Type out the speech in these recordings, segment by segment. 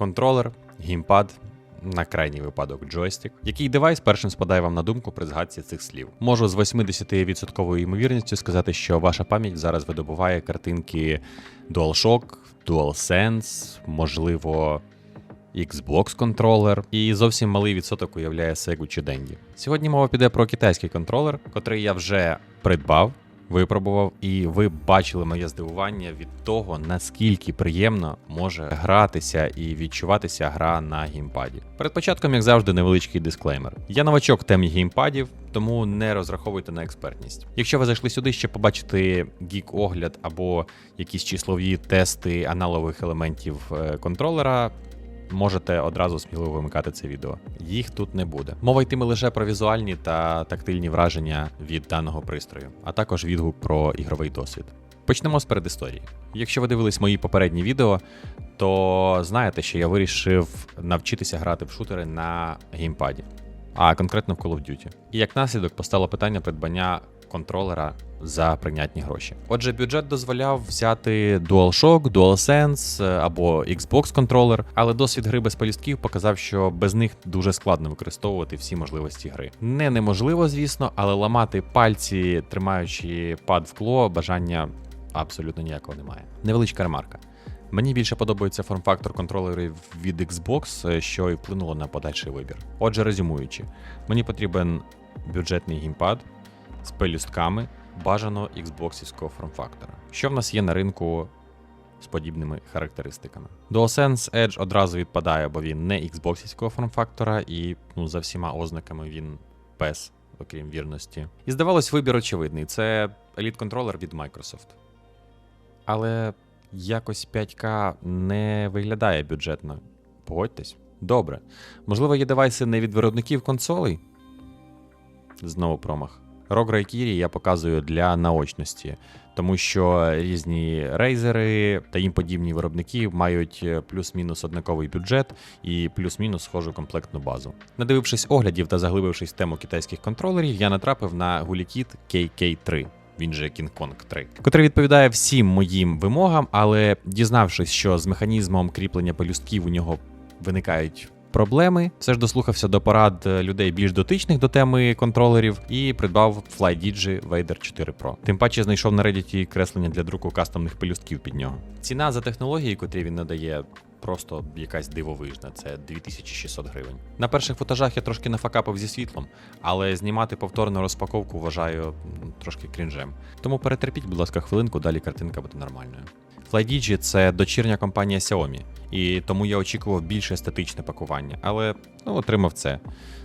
контролер, геймпад, на крайній випадок джойстик. Який девайс першим спадає вам на думку при згадці цих слів? Можу з 80% ймовірністю сказати, що ваша пам'ять зараз видобуває картинки DualShock, DualSense, можливо. Xbox контролер і зовсім малий відсоток уявляє Sega чи Dendy. Сьогодні мова піде про китайський контролер, котрий я вже придбав, випробував, і ви бачили моє здивування від того, наскільки приємно може гратися і відчуватися гра на геймпаді. Перед початком, як завжди, невеличкий дисклеймер. Я новачок в темі геймпадів, тому не розраховуйте на експертність. Якщо ви зайшли сюди, щоб побачити гік-огляд або якісь числові тести аналогових елементів е, контролера, можете одразу сміливо вимикати це відео. Їх тут не буде. Мова йтиме лише про візуальні та тактильні враження від даного пристрою, а також відгук про ігровий досвід. Почнемо з передісторії. Якщо ви дивились мої попередні відео, то знаєте, що я вирішив навчитися грати в шутери на геймпаді, а конкретно в Call of Duty. І як наслідок постало питання придбання контролера за прийнятні гроші. Отже, бюджет дозволяв взяти DualShock, DualSense е, або Xbox контролер, але досвід гри без полістків показав, що без них дуже складно використовувати всі можливості гри. Не неможливо, звісно, але ламати пальці, тримаючи пад в кло, бажання абсолютно ніякого немає. Невеличка ремарка. Мені більше подобається форм-фактор контролерів від Xbox, е, що і вплинуло на подальший вибір. Отже, резюмуючи, мені потрібен бюджетний геймпад з пелюстками бажано Xboxівського форм-фактора. Що в нас є на ринку з подібними характеристиками? DualSense Edge одразу відпадає, бо він не Xboxівського форм-фактора, і ну, за всіма ознаками він без, окрім вірності. І здавалось, вибір очевидний: це Elite контролер від Microsoft. Але якось 5К не виглядає бюджетно. Погодьтесь. Добре. Можливо, є девайси не від виробників консолей? Знову промах. ROG Raikiri я показую для наочності, тому що різні рейзери та їм подібні виробники мають е, плюс-мінус однаковий бюджет і плюс-мінус схожу комплектну базу. Надивившись оглядів та заглибившись в тему китайських контролерів, я натрапив на гулікіт KK3. Він же King Kong 3, котрий відповідає всім моїм вимогам, але дізнавшись, що з механізмом кріплення пелюстків у нього виникають проблеми. Все ж дослухався до порад е, людей більш дотичних до теми контролерів і придбав FlyDigi Vader 4 Pro. Тим паче знайшов на Reddit креслення для друку кастомних пелюстків під нього. Ціна за технології, котрі він надає. Просто якась дивовижна, це 2600 гривень. На перших футажах я трошки нафакапив зі світлом, але знімати повторну розпаковку вважаю трошки крінжем. Тому перетерпіть, будь ласка, хвилинку, далі картинка буде нормальною. FlyDigi – це дочірня компанія Xiaomi, і тому я очікував більше естетичне пакування, але ну, отримав це.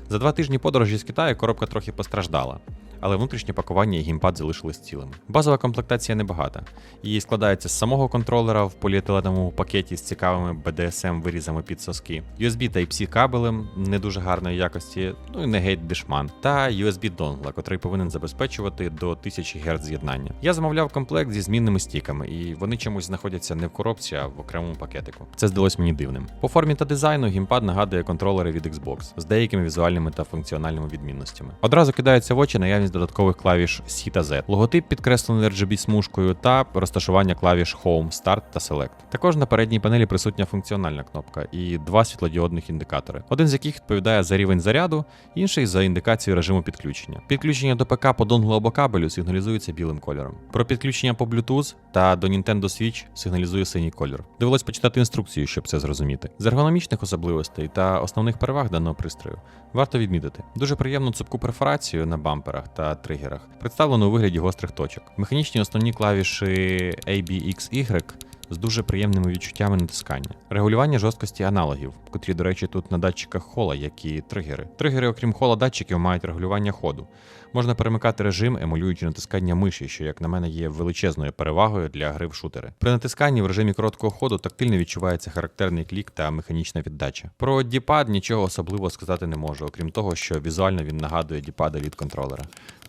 За два тижні подорожі з Китаю коробка трохи постраждала, але внутрішнє пакування і геймпад залишились цілими. Базова комплектація небагата. Її складається з самого контролера в поліетиленовому пакеті з цікавими BDSM вирізами під соски, USB Type-C кабелем не дуже гарної якості, ну і не геть дешман, та USB донгла, котрий повинен забезпечувати до 1000 Гц з'єднання. Я замовляв комплект зі змінними стіками, і вони чомусь знаходяться не в коробці, а в окремому пакетику. Це здалось мені дивним. По формі та дизайну геймпад нагадує контролери від Xbox з деякими візуальними та функціональними відмінностями. Одразу кидається в очі наявність додаткових клавіш C та Z, логотип підкреслений RGB смужкою та розташування клавіш Home, Start та Select. Також на передній панелі присутня функціональна кнопка і два світлодіодних індикатори, один з яких відповідає за рівень заряду, інший за індикацією режиму підключення. Підключення до ПК по донгу або кабелю сигналізується білим кольором. Про підключення по Bluetooth та до Nintendo Switch сигналізує синій кольор. Довелось почитати інструкцію, щоб це зрозуміти. З ергономічних особливостей та основних переваг даного пристрою варто відмітити дуже приємну цупку перфорацію на бамперах та тригерах, Представлено у вигляді гострих точок. Механічні основні клавіші ABXY з дуже приємними відчуттями натискання. Регулювання жорсткості аналогів, котрі, до речі, тут на датчиках хола, як і тригери. Тригери, окрім хола датчиків, мають регулювання ходу. Можна перемикати режим, емулюючи натискання миші, що, як на мене, є величезною перевагою для гри в шутери. При натисканні в режимі короткого ходу тактильно відчувається характерний клік та механічна віддача. Про діпад нічого особливого сказати не можу, окрім того, що візуально він нагадує діпада від контролера.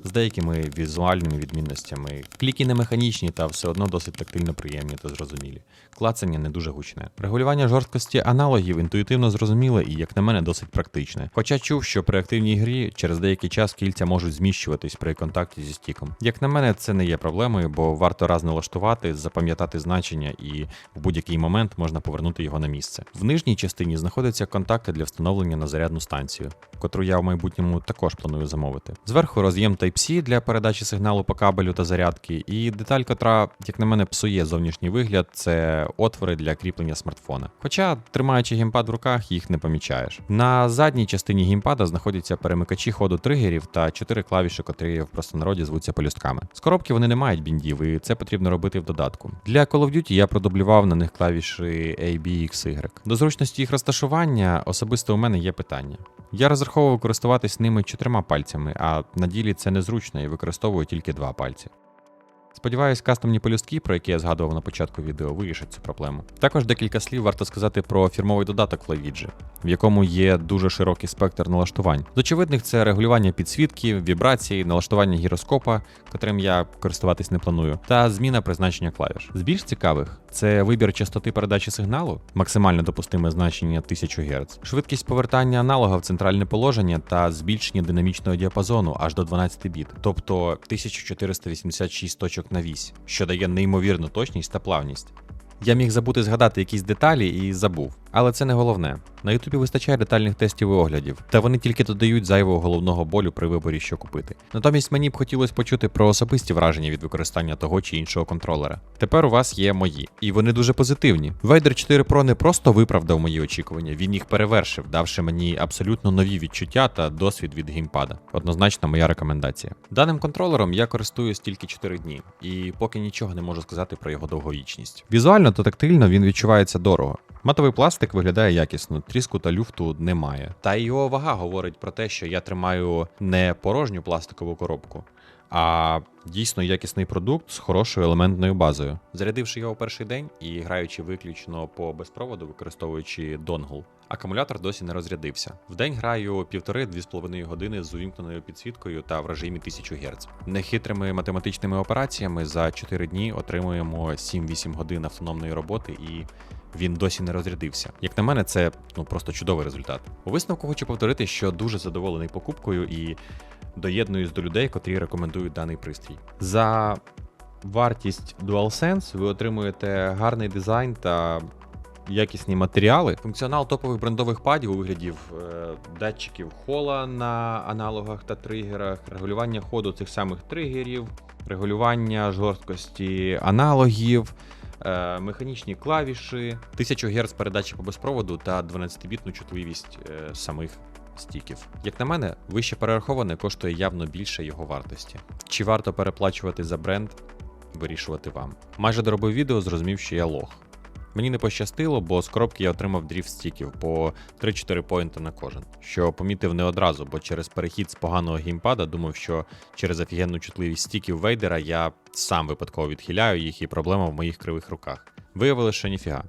З деякими візуальними відмінностями. Кліки не механічні та все одно досить тактильно приємні та зрозумілі. Клацання не дуже гучне. Регулювання жорсткості аналогів інтуїтивно зрозуміле і, як на мене, досить практичне. Хоча чув, що при активній грі через деякий час кільця можуть зміщуватись при контакті зі стіком. Як на мене, це не є проблемою, бо варто раз налаштувати, запам'ятати значення і в будь-який момент можна повернути його на місце. В нижній частині знаходяться контакти для встановлення на зарядну станцію, котру я в майбутньому також планую замовити. Зверху роз'єм Type-C для передачі сигналу по кабелю та зарядки, і деталь, котра, як на мене, псує зовнішній вигляд, це отвори для кріплення смартфона. Хоча, тримаючи геймпад в руках, їх не помічаєш. На задній частині геймпада знаходяться перемикачі ходу тригерів та чотири клавіші, котрі в простонароді звуться полюстками. З коробки вони не мають біндів, і це потрібно робити в додатку. Для Call of Duty я продублював на них клавіші A, B, X, Y. До зручності їх розташування особисто у мене є питання. Я розраховував користуватись ними чотирма пальцями, а на ділі це незручно і використовую тільки два пальці. Сподіваюсь, кастомні полюстки, про які я згадував на початку відео, вирішать цю проблему. Також декілька слів варто сказати про фірмовий додаток Flavidge, в якому є дуже широкий спектр налаштувань. З очевидних це регулювання підсвітки, вібрації, налаштування гіроскопа, котрим я користуватись не планую, та зміна призначення клавіш. З більш цікавих це вибір частоти передачі сигналу, максимально допустиме значення 1000 Гц, швидкість повертання аналога в центральне положення та збільшення динамічного діапазону аж до 12 біт, тобто 1486 точок на вісь, що дає неймовірну точність та плавність. Я міг забути згадати якісь деталі і забув, але це не головне. На Ютубі вистачає детальних тестів і оглядів, та вони тільки додають зайвого головного болю при виборі, що купити. Натомість мені б хотілося почути про особисті враження від використання того чи іншого контролера. Тепер у вас є мої, і вони дуже позитивні. Vader 4 Pro не просто виправдав мої очікування, він їх перевершив, давши мені абсолютно нові відчуття та досвід від геймпада. Однозначно, моя рекомендація. Даним контролером я користуюсь тільки 4 дні, і поки нічого не можу сказати про його довговічність. Візуально та тактильно він відчувається дорого. Матовий пластик виглядає якісно, тріску та люфту немає. Та й його вага говорить про те, що я тримаю не порожню пластикову коробку, а дійсно якісний продукт з хорошою елементною базою. Зарядивши його перший день і граючи виключно по безпроводу, використовуючи донгл, акумулятор досі не розрядився. Вдень граю півтори-дві з половиною години з увімкненою підсвіткою та в режимі 1000 Гц. Нехитрими математичними операціями за 4 дні отримуємо 7-8 годин автономної роботи і він досі не розрядився. Як на мене, це ну просто чудовий результат. У висновку хочу повторити, що дуже задоволений покупкою і доєднуюсь до людей, котрі рекомендують даний пристрій. За вартість DualSense ви отримуєте гарний дизайн та якісні матеріали. Функціонал топових брендових падів у вигляді е, датчиків хола на аналогах та тригерах, регулювання ходу цих самих тригерів, регулювання жорсткості аналогів. Е, Механічні клавіші, 1000 Гц передачі по безпроводу та 12-бітну чутливість е, самих стіків. Як на мене, вище перераховане коштує явно більше його вартості. Чи варто переплачувати за бренд, вирішувати вам. Майже доробив відео, зрозумів, що я лох. Мені не пощастило, бо з коробки я отримав дріфт стіків по 3-4 поінти на кожен, що помітив не одразу, бо через перехід з поганого геймпада думав, що через офігенну чутливість стіків Вейдера я сам випадково відхиляю їх і проблема в моїх кривих руках. Виявилося, що ніфіга.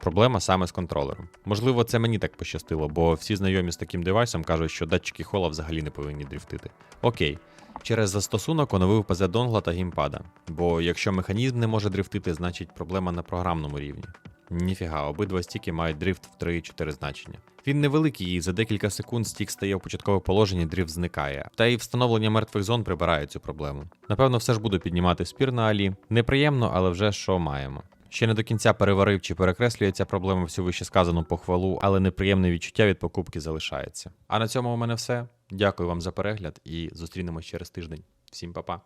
Проблема саме з контролером. Можливо, це мені так пощастило, бо всі знайомі з таким девайсом кажуть, що датчики хола взагалі не повинні дрифтити. Окей. Через застосунок оновив ПЗ донгла та геймпада. Бо якщо механізм не може дрифтити, значить проблема на програмному рівні. Ніфіга, обидва стіки мають дрифт в 3-4 значення. Він невеликий і за декілька секунд стік стає в початкове положення, дрифт зникає. Та й встановлення мертвих зон прибирає цю проблему. Напевно, все ж буду піднімати спір на Алі. Неприємно, але вже що маємо. Ще не до кінця переварив чи перекреслює ця проблема всю вище сказану похвалу, але неприємне відчуття від покупки залишається. А на цьому у мене все. Дякую вам за перегляд і зустрінемось через тиждень. Всім па-па.